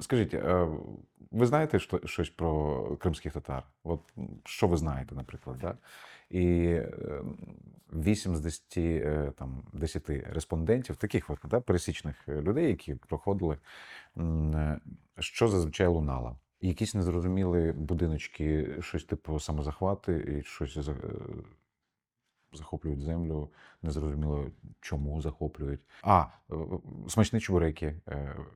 Скажіть, е, ви знаєте що- щось про кримських татар? От що ви знаєте, наприклад, да? І е, 8 з 10, е, там, 10 респондентів, таких от, да, пересічних е, людей, які проходили, що зазвичай лунало? Якісь незрозумілі будиночки, щось типу самозахвати, і щось захоплюють землю, незрозуміло чому захоплюють. А, смачні чебуреки,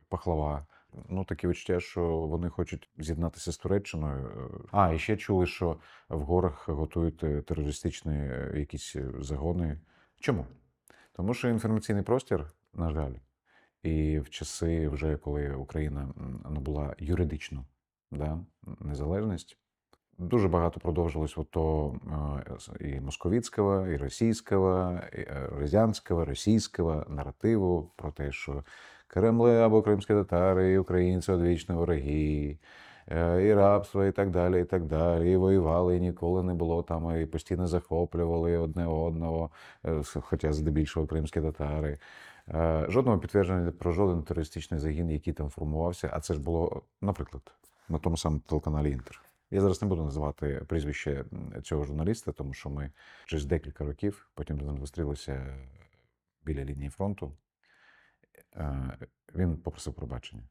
пахлава. Ну, таке відчуття, що вони хочуть з'єднатися з Туреччиною. Е, А, і ще чули, що в горах готують е, терористичні е, якісь загони. Чому? Тому що інформаційний простір, на жаль, і в часи, вже коли Україна набула юридичну да, незалежність, дуже багато продовжилось от то е, і московицького, і російського, і е, російського наративу про те, що Кремли або кримські татари, і українці одвічні вороги, е, і рабство, і так далі, і так далі. І воювали, і ніколи не було там, і постійно захоплювали одне одного, хоча здебільшого кримські татари. Жодного підтвердження про жоден терористичний загін, який там формувався, а це ж було, наприклад, на тому самому телеканалі Інтер. Я зараз не буду називати прізвище цього журналіста, тому що ми через декілька років потім з ним зустрілися біля лінії фронту. Е, Він попросив пробачення.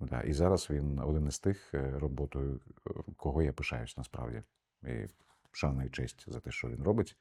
Да, і зараз він один із тих, е, роботою, е, кого я пишаюсь насправді. І шана і честь за те, що він робить.